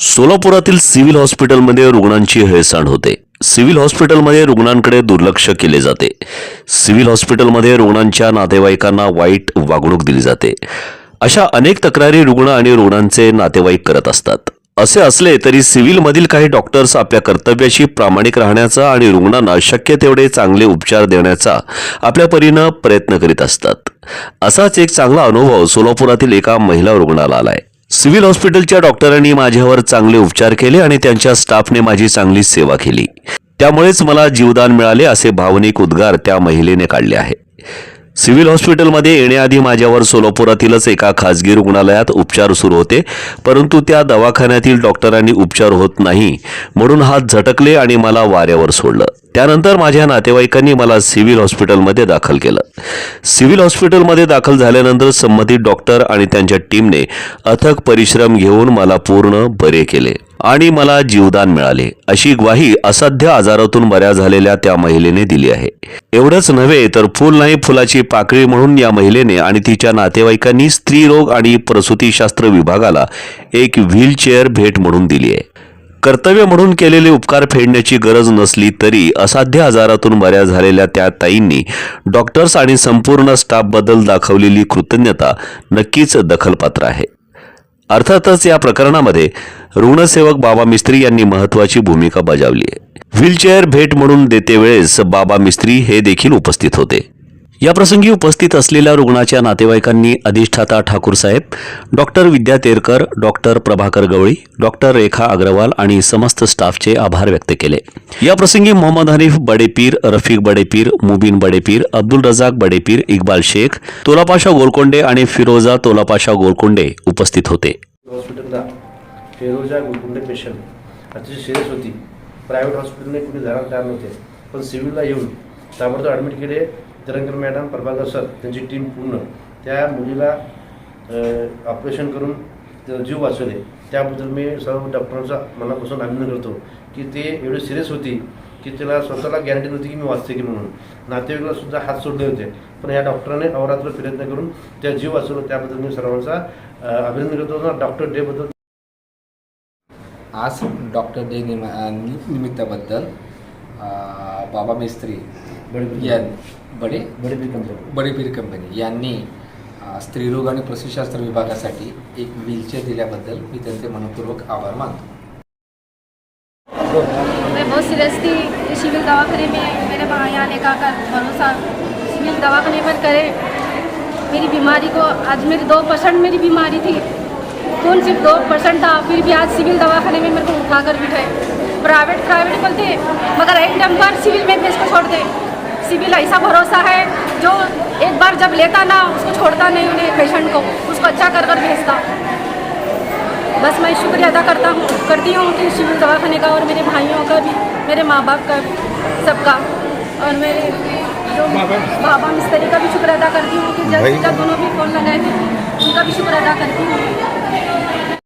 सोलापुरातील civil हॉस्पिटलमध्ये रुग्णांची हेळसांड होते. सिव्हिल हॉस्पिटलमध्ये रुग्णांकडे दुर्लक्ष केले जाते. सिव्हिल हॉस्पिटलमध्ये रुग्णांच्या नातेवाईकांना वाईट वागणूक दिली जाते. अशा अनेक तक्रारी रुग्ण आणि रुग्णांचे नातेवाईक करत असतात. असे असले तरी सिव्हिलमधील काही डॉक्टर्स आपल्या कर्तव्याशी प्रामाणिक राहण्याचा आणि रुग्णांना शक्य तेवढे चांगले उपचार देण्याचा आपल्या परीनं प्रयत्न करीत असतात. असाच एक चांगला अनुभव सोलापुरातील एका महिला रुग्णाला आलाय. सिव्हिल हॉस्पिटलच्या डॉक्टरांनी माझ्यावर चांगले उपचार केले आणि त्यांच्या स्टाफने माझी चांगली सेवा केली. त्यामुळेच मला जीवदान मिळाले असे भावनिक उद्गार त्या महिलेने काढले आहे सिव्हिल हॉस्पिटलमध्ये येण्याआधी माझ्यावर सोलापुरातीलच एका खासगी रुग्णालयात उपचार सुरू होते परंतु त्या दवाखान्यातील डॉक्टरांनी उपचार होत नाही म्हणून हात झटकले आणि मला वाऱ्यावर सोडलं. त्यानंतर माझ्या नातेवाईकांनी मला सिव्हिल हॉस्पिटलमध्ये दाखल केलं. सिव्हिल हॉस्पिटलमध्ये दाखल झाल्यानंतर संबंधित डॉक्टर आणि त्यांच्या टीमने अथक परिश्रम घेऊन मला पूर्ण बरे केले. आणि मला जीवदान मिळाले. अशी ग्वाही असाध्य आजारातून बऱ्या झालेल्या त्या महिलेने दिली आहे. एवढंच नव्हे तर फुल नाही फुलाची पाकळी म्हणून या महिलेने आणि तिच्या नातेवाईकांनी स्त्रीरोग आणि प्रसूतीशास्त्र विभागाला एक व्हीलचेअर भेट म्हणून दिली आहे. कर्तव्य म्हणून केलेले उपकार फेडण्याची गरज नसली तरी असाध्य आजारातून बऱ्या झालेल्या त्या ताईंनी डॉक्टर्स आणि संपूर्ण स्टाफबद्दल दाखवलेली कृतज्ञता नक्कीच दखलपात्र आहे. अर्थातच या प्रकरणामध्ये रुग्णसेवक बाबा मिस्त्री यांनी महत्वाची भूमिका बजावली आहे. व्हीलचेअर भेट म्हणून देते वेळेस बाबा मिस्त्री हे देखील उपस्थित होते. या प्रसंगी उपस्थित असलेल्या रुग्णाच्या नातेवाईकांनी अधिष्ठाता ठाकूर साहेब doctor Vidya Terkar doctor Prabhakar Gawali doctor Rekha Agrawal आणि समस्त स्टाफचे आभार व्यक्त केले. या प्रसंगी मोहम्मद हनीफ बडेपीर रफिक बडेपीर मुबीन बडेपीर अब्दुल रजाक बडेपीर इक्बाल शेख तोलापाशा गोलकोंडे आणि फिरोजा तोलापाशा गोलकोंडे उपस्थित होते. हॉस्पिटलला फेरोजा गुलकुंडे पेशंट. अतिशय सिरियस होती. प्रायव्हेट हॉस्पिटलने कुणी धरायला तयार नव्हते. पण सिव्हिलला येऊन ताबडतोब ॲडमिट केले. तिरंगर मॅडम प्रभाकर सर त्यांची टीम पूर्ण. त्या मुलीला ऑपरेशन करून जीव वाचवले. त्याबद्दल मी सर्व डॉक्टरांचा मनापासून अभिनंदन करतो की ते एवढे सिरियस होती की तिला स्वतःला गॅरंटी नव्हती की मी वाचते की म्हणून. नातेवाईकला सुद्धा हात सोडले होते. पण या डॉक्टरांनी अवरात्र प्रयत्न करून त्या जीव वाचवलं. त्याबद्दल मी सर्वांचा अभिनंदन करतो. डॉक्टर डेबद्दल आज डॉक्टर डे निम निमित्ताबद्दल बाबा मिस्त्री बडे- या बडे बडे? B company. बडेपीर कंपनी. यांनी स्त्रीरोग आणि प्रसूतीशास्त्र विभागासाठी एक व्हीलचेअर दिल्याबद्दल मी त्यांचे मनपूर्वक आभार मानतो. मैं बहुत सीरियस थी इस सिविल दवाखाने में मेरे भाई आने का कर भरोसा सिविल दवाखाने पर करे। मेरी बीमारी को आज मेरी दो परसेंट मेरी बीमारी थी। खून सिर्फ़ दो परसेंट था। फिर भी आज सिविल दवाखाने में मेरे को उठा कर बिठाए प्राइवेट प्राइवेट बोलते मगर एक नंबर सिविल में इसको छोड़ दे। सिविल ऐसा भरोसा है जो एक बार जब लेता ना उसको छोड़ता नहीं उन्हें पेशेंट को। उसको अच्छा कर कर भेजता। बस मैं शुक्रिया अदा करता हूँ करती हूँ कि सिविल दवाखाने का और मेरे भाइयों का भी मेरे माँ बाप का भी सबका। और मेरे जो बाबा मिस्त्री का भी शुक्र अदा करती हूँ कि जब जब दोनों भी फ़ोन लगाए थे kami syukur akan Tuhan.